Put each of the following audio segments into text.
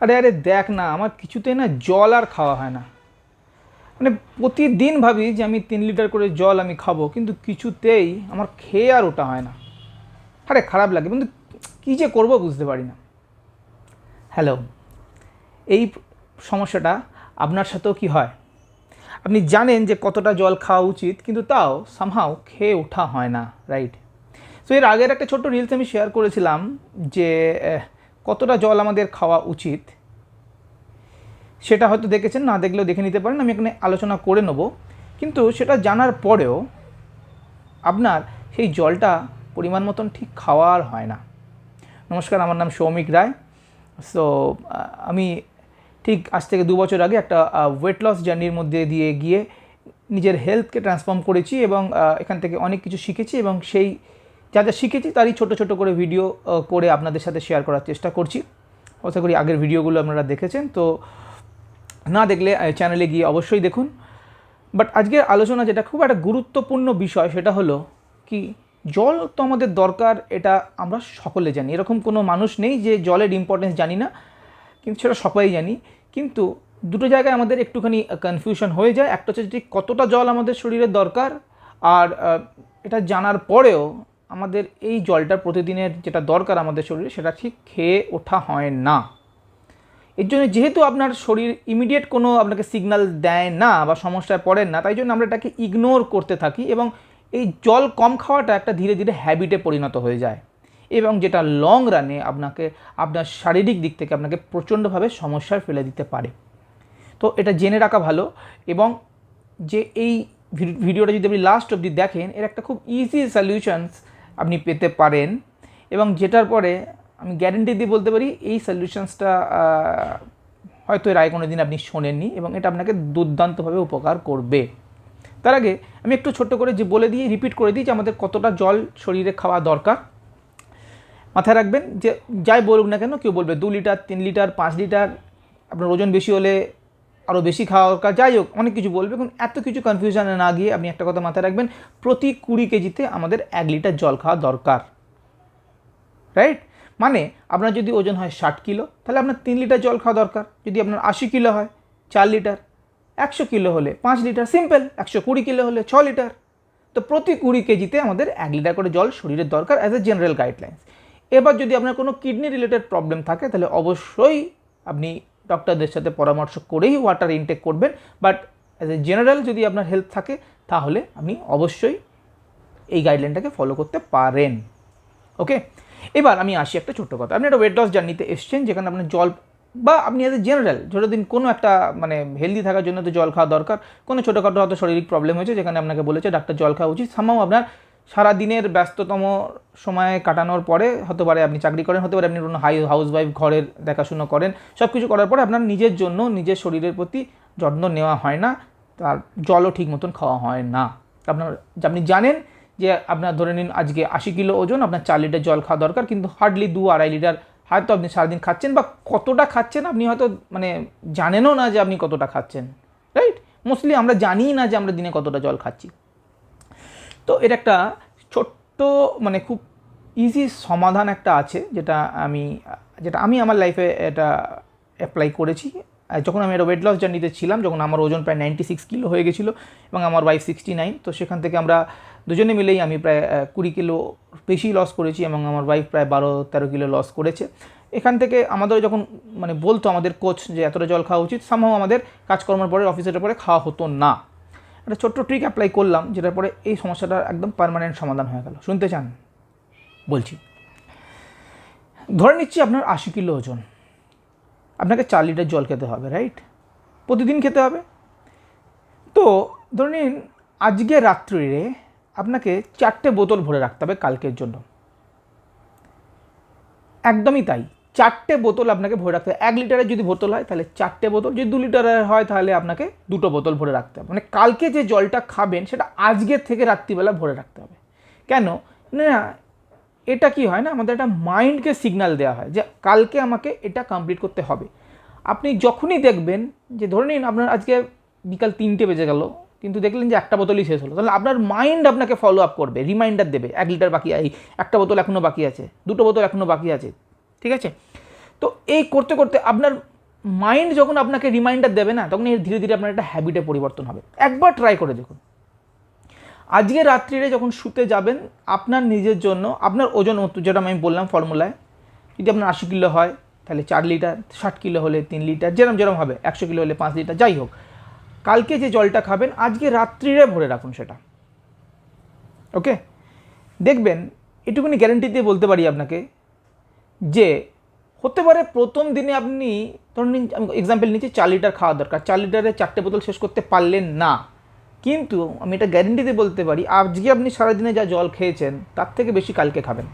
আরে আরে দেখ না, আমার কিছুতেই না জল আর খাওয়া হয় না। মানে প্রতিদিন ভাবি যে আমি তিন লিটার করে জল আমি খাব, কিন্তু কিছুতেই আমার খেয়ে আর ওটা হয় না। আরে, খারাপ লাগে। কিন্তু কী যে করব বুঝতে পারি না। হ্যালো, এই সমস্যাটা আপনার সাথেও কি হয়? আপনি জানেন যে কতটা জল খাওয়া উচিত, কিন্তু তাও সামহাও খেয়ে ওঠা হয় না রাইট তো এর আগের একটা ছোট্ট রিলস আমি শেয়ার করেছিলাম যে কতটা জল আমাদের খাওয়া উচিত, সেটা হয়তো দেখেছেন, না দেখলেও দেখে নিতে পারেন, আমি এখানে আলোচনা করে নেব। কিন্তু সেটা জানার পরেও আপনার সেই জলটা পরিমাণ মতন ঠিক খাওয়ার হয় না। নমস্কার, আমার নাম সৌমিক রায়। সো আমি ঠিক আজ থেকে দু বছর আগে একটা ওয়েট লস জার্নির মধ্যে দিয়ে গিয়ে নিজের হেলথকে ট্রান্সফর্ম করেছি এবং এখান থেকে অনেক কিছু শিখেছি এবং সেই যা যা শিখেছি তারই ছোট ছোট করে ভিডিও করে আপনাদের সাথে শেয়ার করার চেষ্টা করছি। আশা করি আগের ভিডিওগুলো আপনারা দেখেছেন, তো না দেখলে চ্যানেলে গিয়ে অবশ্যই দেখুন। বাট আজকের আলোচনা যেটা খুব একটা গুরুত্বপূর্ণ বিষয়, সেটা হলো কি, জল তো আমাদের দরকার, এটা আমরা সকলে জানি। এরকম কোনো মানুষ নেই যে জলের ইম্পর্টেন্স জানি না, কিন্তু সেটা সবাই জানি। কিন্তু দুটো জায়গায় আমাদের একটুখানি কনফিউশন হয়ে যায়। একটা হচ্ছে যে কতটা জল আমাদের শরীরে দরকার, আর এটা জানার পরেও আমাদের এই জলটা প্রতিদিনের যেটা দরকার আমাদের শরীরে, সেটা ঠিক খেয়ে ওঠা হয় না। এর জন্য যেহেতু আপনার শরীর ইমিডিয়েট কোনো আপনাকে সিগন্যাল দেয় না বা সমস্যায় পড়েন না, তাই জন্য আমরা এটাকে ইগনোর করতে থাকি এবং এই জল কম খাওয়াটা একটা ধীরে ধীরে হ্যাবিটে পরিণত হয়ে যায়। এবং যেটা লং রানে আপনাকে, আপনার শারীরিক দিক থেকে আপনাকে প্রচণ্ডভাবে সমস্যায় ফেলে দিতে পারে। তো এটা জেনে রাখা ভালো এবং যে এই ভিডি- ভিডিওটা যদি আপনি লাস্ট অবধি দেখেন, এর একটা খুব ইজি সলিউশনস আপনি পেতে পারেন এবং যেটার পরে আমি গ্যারেন্টি দিয়ে বলতে পারি, এই সলিউশনসটা হয়তো এর আগে কোনো দিন আপনি শোনেননি এবং এটা আপনাকে দুর্দান্তভাবে উপকার করবে। তার আগে আমি একটু ছোট্ট করে যে বলে দিয়ে রিপিট করে দিই যে আমাদের কতটা জল শরীরে খাওয়া দরকার। মাথায় রাখবেন যে যাই বলুক না কেন, কেউ বলবে দু লিটার, তিন লিটার, পাঁচ লিটার, আপনার ওজন বেশি হলে আরও বেশি খাওয়া দরকার। যাই হোক, অনেক কিছু বলবে। কিন্তু এত কিছু কনফিউশনে না গিয়ে আপনি একটা কথা মাথায় রাখবেন, প্রতি কুড়ি কেজিতে আমাদের এক লিটার জল খাওয়া দরকার। রাইট মানে আপনার যদি ওজন হয় ষাট কিলো, তাহলে আপনার তিন লিটার জল খাওয়া দরকার। যদি আপনার আশি কিলো হয় চার লিটার, একশো কিলো হলে পাঁচ লিটার সিম্পল একশো কুড়ি কিলো হলে ছ লিটার। তো প্রতি কুড়ি কেজিতে আমাদের এক লিটার করে জল শরীরের দরকার অ্যাজ এ জেনারেল গাইডলাইন্স এবার যদি আপনার কোনো কিডনি রিলেটেড প্রবলেম থাকে, তাহলে অবশ্যই আপনি ডক্টরদের সাথে পরামর্শ করেই ওয়াটার ইনটেক করবেন। বাট অ্যাজ এ জেনারেল যদি আপনার হেলথ থাকে, তাহলে আপনি অবশ্যই এই গাইডলাইনটাকে ফলো করতে পারেন। ওকে এবার আমি আসি একটা ছোট্ট কথা। আপনি একটা ওয়েট লস জার্নিতে এসছেন, যেখানে আপনার জল বা আপনি এজ এ জেনারেল দিন কোনো একটা মানে হেলদি থাকার জন্য তো জল খাওয়া দরকার, কোনো ছোটোখাটো হয়তো শারীরিক প্রবলেম হয়েছে, যেখানে আপনাকে বলেছে, ডাক্তার, জল খাওয়া উচিত। সামাও আপনার সারা দিনের ব্যস্ততম সময়ে কাটানোর পরে হতে পারে আপনি চাকরি করেন হতে পারে আপনি কোনো হাই হাউস ওয়াইফ ঘরের দেখাশুনো করেন সব কিছু করার পরে আপনার নিজের জন্য, নিজের শরীরের প্রতি যত্ন নেওয়া হয় না, তার জলও ঠিক মতন খাওয়া হয় না। আপনার আপনি জানেন যে আপনার ধরে নিন আজকে আশি কিলো ওজন, আপনার চার লিটার জল খাওয়া দরকার, কিন্তু হার্ডলি দু আড়াই লিটার হয়তো আপনি সারাদিন খাচ্ছেন বা কতটা খাচ্ছেন আপনি হয়তো মানে জানেনও না যে আপনি কতটা খাচ্ছেন রাইট মোস্টলি আমরা জানি না যে আমরা দিনে কতটা জল খাচ্ছি। তো এর একটা ছোট্ট মানে খুব ইজি সমাধান একটা আছে যেটা আমি যেটা আমি আমার লাইফে এটা অ্যাপ্লাই করেছি। যখন আমি একটা ওয়েট লস জার্নিতে ছিলাম, যখন আমার ওজন প্রায় নাইনটি সিক্স কিলো হয়ে গেছিল এবং আমার ওয়াইফ সিক্সটি নাইন তো সেখান থেকে আমরা দুজনে মিলেই আমি প্রায় কুড়ি কিলো বেশি লস করেছি এবং আমার ওয়াইফ প্রায় বারো তেরো কিলো লস করেছে। এখান থেকে আমাদের যখন মানে বলতো আমাদের কোচ যে, এতটা জল খাওয়া উচিত। সামহাও আমাদের কাজকর্মের পরে অফিসের পরে খাওয়া হতো না। একটা ছোট্ট ট্রিক অ্যাপ্লাই করলাম, যেটার পরে এই সমস্যাটার একদম পার্মানেন্ট সমাধান হয়ে গেল। শুনতে চান? বলছি। ধরে নিচ্ছি আপনার আশি কিলো ওজন। আপনাকে চার লিটার জল খেতে হবে রাইট প্রতিদিন খেতে হবে। তো ধরে নিন, আজকে রাত্রিরে আপনাকে চারটে বোতল ভরে রাখতে হবে কালকের জন্য। একদমই তাই। চারটে বোতল আপনাকে ভরে রাখতে হবে। এক লিটারের যদি বোতল হয়, তাহলে চারটে বোতল। যদি দু লিটারের হয়, তাহলে আপনাকে দুটো বোতল ভরে রাখতে হবে। মানে কালকে যে জলটা খাবেন, সেটা আজকের থেকে রাত্রিবেলা ভরে রাখতে হবে। কেন? না, এটা কি হয় না, আমাদের একটা মাইন্ডকে সিগন্যাল দেওয়া হয় যে কালকে আমাকে এটা কমপ্লিট করতে হবে। আপনি যখনই দেখবেন যে, ধরে নিন আপনার আজকে বিকাল তিনটে বেজে গেল, কিন্তু দেখলেন যে একটা বোতলই শেষ হলো, তাহলে আপনার মাইন্ড আপনাকে ফলো আপ করবে রিমাইন্ডার দেবে, এক লিটার বাকি এই একটা বোতল এখনও বাকি আছে, দুটো বোতল এখনও বাকি আছে। ঠিক আছে? তো এই করতে করতে আপনার মাইন্ড যখন আপনাকে রিমাইন্ডার দেবে না, তখন এর ধীরে ধীরে আপনার একটা হ্যাবিটে পরিবর্তন হবে। একবার ট্রাই করে দেখুন। আজকে রাত্রিরে যখন শুতে যাবেন, আপনার নিজের জন্য, আপনার ওজন যেটা আমি বললাম ফর্মুলায় যদি আপনার আশি কিলো হয়, তাহলে চার লিটার ষাট কিলো হলে তিন লিটার যেরম যেরম হবে, একশো কিলো হলে পাঁচ লিটার যাই হোক। কালকে যে জলটা খাবেন, আজকে রাত্রিরে ভরে রাখুন সেটা। ওকে দেখবেন, এটুকুনি গ্যারেন্টি দিয়ে বলতে পারি আপনাকে যে হতে পারে প্রথম দিনে আপনি ধরুন এক্সাম্পল নিচ্ছি চার লিটার খাওয়া দরকার। চার লিটারে চারটে বোতল শেষ করতে পারলেন না। কিন্তু আমি এটা গ্যারেন্টি দিয়ে বলতে পারি, আজকে আপনি সারাদিনে যা জল খেয়েছেন, তার থেকে বেশি কালকে খাবেন।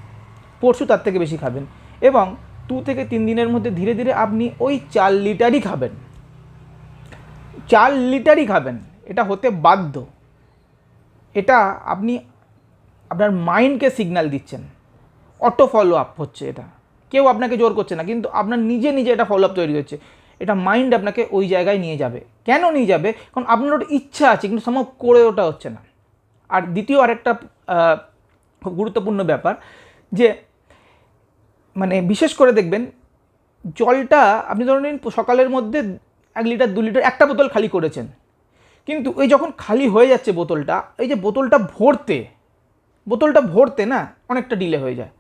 পরশু তার থেকে বেশি খাবেন। এবং দু থেকে তিন দিনের মধ্যে ধীরে ধীরে আপনি ওই চার লিটারই খাবেন। চার লিটারই খাবেন। এটা হতে বাধ্য। এটা আপনি আপনার মাইন্ডকে সিগন্যাল দিচ্ছেন। অটো ফলো আপ হচ্ছে এটা। কেউ আপনাকে জোর করছে না, কিন্তু আপনার নিজে নিজে এটা ফলো আপ তৈরি হচ্ছে। এটা মাইন্ড আপনাকে ওই জায়গায় নিয়ে যাবে। কেন নিয়ে যাবে? কারণ আপনার ওটা ইচ্ছা আছে, কিন্তু সম্ভব করে ওটা হচ্ছে না। আর দ্বিতীয় আরেকটা গুরুত্বপূর্ণ ব্যাপার যে মানে বিশেষ করে দেখবেন, জলটা আপনি ধরে নিন সকালের মধ্যে এক লিটার, দু লিটার একটা বোতল খালি করেছেন। কিন্তু ওই যখন খালি হয়ে যাচ্ছে বোতলটা, এই যে বোতলটা ভরতে বোতলটা ভরতে না অনেকটা ডিলে হয়ে যায়।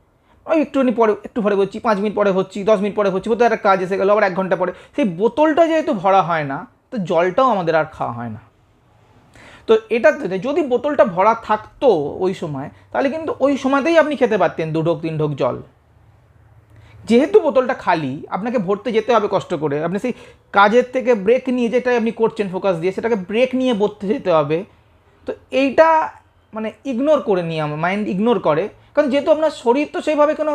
ওই একটুখানি পরে, একটু পরে হচ্ছি পাঁচ মিনিট পরে হচ্ছি, দশ মিনিট পরে হচ্ছি, বোধহয় একটা কাজ এসে গেলো, আবার এক ঘণ্টা পরে। সেই বোতলটা যেহেতু ভরা হয় না, তো জলটাও আমাদের আর খাওয়া হয় না। তো এটা যদি বোতলটা ভরা থাকতো ওই সময়, তাহলে কিন্তু ওই সময়তেই আপনি খেতে পারতেন দু ঢোক, তিন ঢোক জল। যেহেতু বোতলটা খালি, আপনাকে ভরতে যেতে হবে কষ্ট করে। আপনি সেই কাজের থেকে ব্রেক নিয়ে যেটাই আপনি করছেন ফোকাস দিয়ে, সেটাকে ব্রেক নিয়ে ভরতে যেতে হবে। তো এইটা মানে ইগনোর করে নিয়ে আমার মাইন্ড ইগনোর করে। কারণ যেহেতু আপনার শরীর তো সেইভাবে কোনো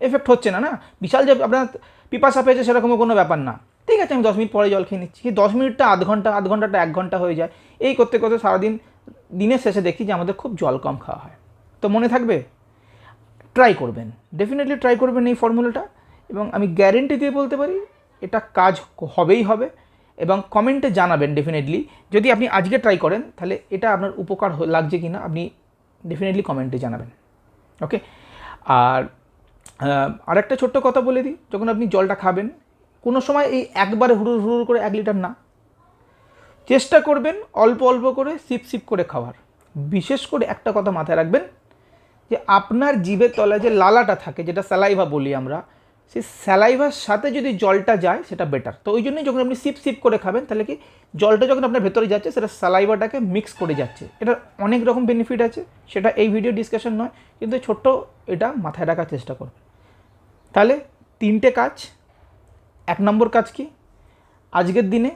এফেক্ট হচ্ছে না না? বিশাল যে আপনার পিপাসা পেয়েছে সেরকমও কোনো ব্যাপার না। ঠিক আছে, আমি দশ মিনিট পরে জল খেয়ে নিচ্ছি। দশ মিনিটটা, আধ ঘণ্টা, আধ ঘন্টাটা, এক ঘণ্টা হয়ে যায়। এই করতে করতে সারাদিন, দিনের শেষে দেখি যে আমাদের খুব জল কম খাওয়া হয়। তো মনে থাকবে? ট্রাই করবেন। ডেফিনেটলি ট্রাই করবেন এই ফর্মুলাটা এবং আমি গ্যারেন্টি দিয়ে বলতে পারি, এটা কাজ হবেই হবে। এবং কমেন্টে জানাবেন ডেফিনেটলি যদি আপনি আজকে ট্রাই করেন, তাহলে এটা আপনার উপকার লাগছে কি না আপনি ডেফিনেটলি কমেন্টে জানাবেন। ওকে? আর আর একটা ছোট্ট কথা বলে দিই, যখন আপনি জলটা খাবেন, কোনো সময় এই একবারে হুড়ুর হুড়ুর করে এক লিটার না। চেষ্টা করবেন অল্প অল্প করে সিপ সিপ করে খাওয়ার। বিশেষ করে একটা কথা মাথায় রাখবেন যে, আপনার জীবের তলায় যে লালাটা থাকে, যেটা স্যালাইভা বলি আমরা সেই স্যালাইভার সাথে যদি জলটা যায়, সেটা বেটার তো ওই জন্যই যখন আপনি সিপ সিপ করে খাবেন, তাহলে কি জলটা যখন আপনার ভেতরে যাচ্ছে, সেটা স্যালাইভাটাকে মিক্স করে যাচ্ছে। এটার অনেক রকম বেনিফিট আছে, সেটা এই ভিডিও ডিসকাশন নয়, কিন্তু ছোট্ট এটা মাথায় রাখার চেষ্টা করবেন। তাহলে তিনটে কাজ। এক নম্বর কাজ কি? আজকের দিনে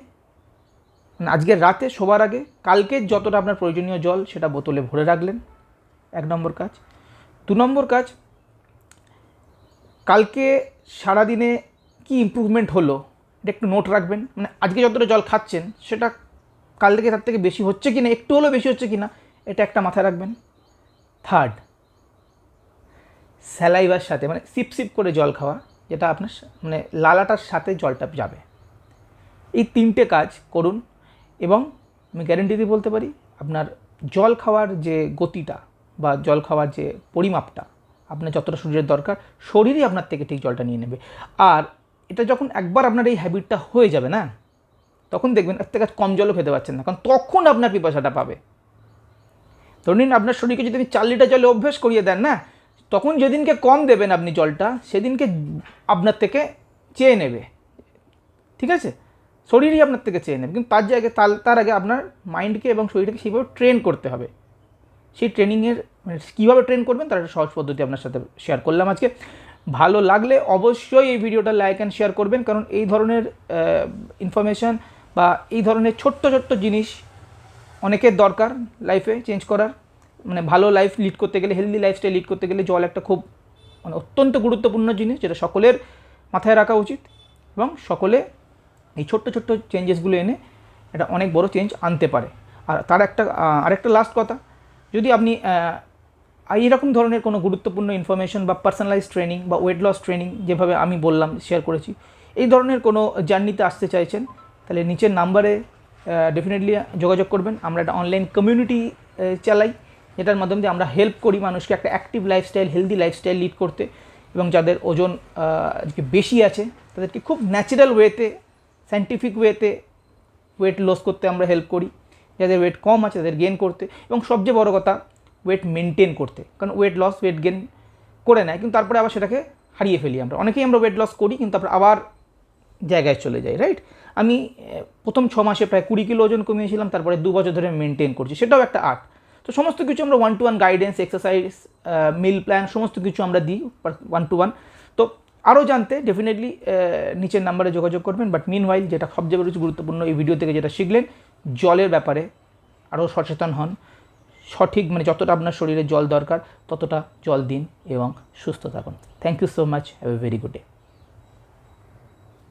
আজকের রাতে শোবার আগে কালকে যতটা আপনার প্রয়োজনীয় জল, সেটা বোতলে ভরে রাখলেন। এক নম্বর কাজ। দু নম্বর কাজ কালকে সারাদিনে কি ইমপ্রুভমেন্ট হলো? এটা একটু নোট রাখবেন। মানে আজকে যতটা জল খাচ্ছেন, সেটা কাল থেকে তার থেকে বেশি হচ্ছে কি না একটু হলেও বেশি হচ্ছে কি না এটা একটা মাথায় রাখবেন। থার্ড স্যালাইভার সাথে মানে সিপ সিপ করে জল খাওয়া, যেটা আপনার মানে লালাটার সাথে জলটা যাবে। এই তিনটে কাজ করুন এবং আমি গ্যারেন্টি দিয়ে বলতে পারি, আপনার জল খাওয়ার যে গতিটা বা জল খাওয়ার যে পরিমাপটা আপনার যতটা শরীরের দরকার, শরীরই আপনার থেকে ঠিক জলটা নিয়ে নেবে। আর এটা যখন একবার আপনার এই হ্যাবিটটা হয়ে যাবে না, তখন দেখবেন এর থেকে কম জলও খেতে পারছেন না, কারণ তখন আপনার পিপাসাটা পাবে। ধরে নিন আপনার শরীরকে যদি আপনি চার লিটার জলে অভ্যেস করিয়ে দেন না, তখন যেদিনকে কম দেবেন আপনি জলটা, সেদিনকে আপনার থেকে চেয়ে নেবে। ঠিক আছে? শরীরই আপনার থেকে চেয়ে নেবে। কিন্তু তার জায়গায়, তার তার আগে আপনার মাইন্ডকে এবং শরীরকে সেইভাবে ট্রেন করতে হবে। সেই ট্রেনিংয়ের মানে কীভাবে ট্রেন করবেন তার একটা সহজ পদ্ধতি আপনার সাথে শেয়ার করলাম আজকে। ভালো লাগলে অবশ্যই এই ভিডিওটা লাইক অ্যান্ড শেয়ার করবেন, কারণ এই ধরনের ইনফরমেশান বা এই ধরনের ছোট্ট ছোট্ট জিনিস অনেকের দরকার লাইফে চেঞ্জ করার। মানে ভালো লাইফ লিড করতে গেলে হেলদি লাইফস্টাইল লিড করতে গেলে জল একটা খুব মানে অত্যন্ত গুরুত্বপূর্ণ জিনিস যেটা সকলের মাথায় রাখা উচিত এবং সকলে এই ছোট্ট ছোট্ট চেঞ্জেসগুলো এনে এটা অনেক বড় চেঞ্জ আনতে পারে। আর তার একটা আরেকটা লাস্ট কথা যদি আপনি এইরকম ধরনের কোনো গুরুত্বপূর্ণ ইনফরমেশন বা পার্সোনালাইজ ট্রেনিং বা ওয়েট লস ট্রেনিং যেভাবে আমি বললাম শেয়ার করেছি, এই ধরনের কোনো জার্নিতে আসতে চাইছেন, তাহলে নিচের নাম্বারে ডেফিনেটলি যোগাযোগ করবেন। আমরা একটা অনলাইন কমিউনিটি চালাই, যেটার মাধ্যমে দিয়ে আমরা হেল্প করি মানুষকে একটা active lifestyle healthy lifestyle lead করতে এবং যাদের ওজন আজকে বেশি আছে, তাদেরকে খুব ন্যাচারাল ওয়েতে সাইন্টিফিক ওয়েতে ওয়েট লস করতে আমরা হেল্প করি। যাদের ওয়েট কম আছে তাদের গেন করতে এবং সবচেয়ে বড় কথা ওয়েট মেনটেন করতে। কারণ ওয়েট লস ওয়েট গেন করে নেয়, কিন্তু তারপরে আবার সেটাকে হারিয়ে ফেলি আমরা। অনেকেই আমরা ওয়েট লস করি, কিন্তু তারপর আবার জায়গায় চলে যাই রাইট আমি প্রথম ছ মাসে প্রায় কুড়ি কিলো ওজন কমিয়েছিলাম, তারপরে দু বছর ধরে মেনটেন করছি। সেটাও একটা আর্ট তো সমস্ত কিছু আমরা one to one guidance exercise meal plan সমস্ত কিছু আমরা দিই ওয়ান টু ওয়ান তো আরও জানতে ডেফিনেটলি নিচের নাম্বারে যোগাযোগ করবেন বাট মিন ওয়াইল যেটা সবচেয়ে বেশি গুরুত্বপূর্ণ এই ভিডিও থেকে যেটা শিখলেন জলের ব্যাপারে আরও সচেতন হন। সঠিক মানে যতটা আপনার শরীরে জল দরকার, ততটা জল দিন এবং সুস্থ থাকুন। Thank you so much have a very good day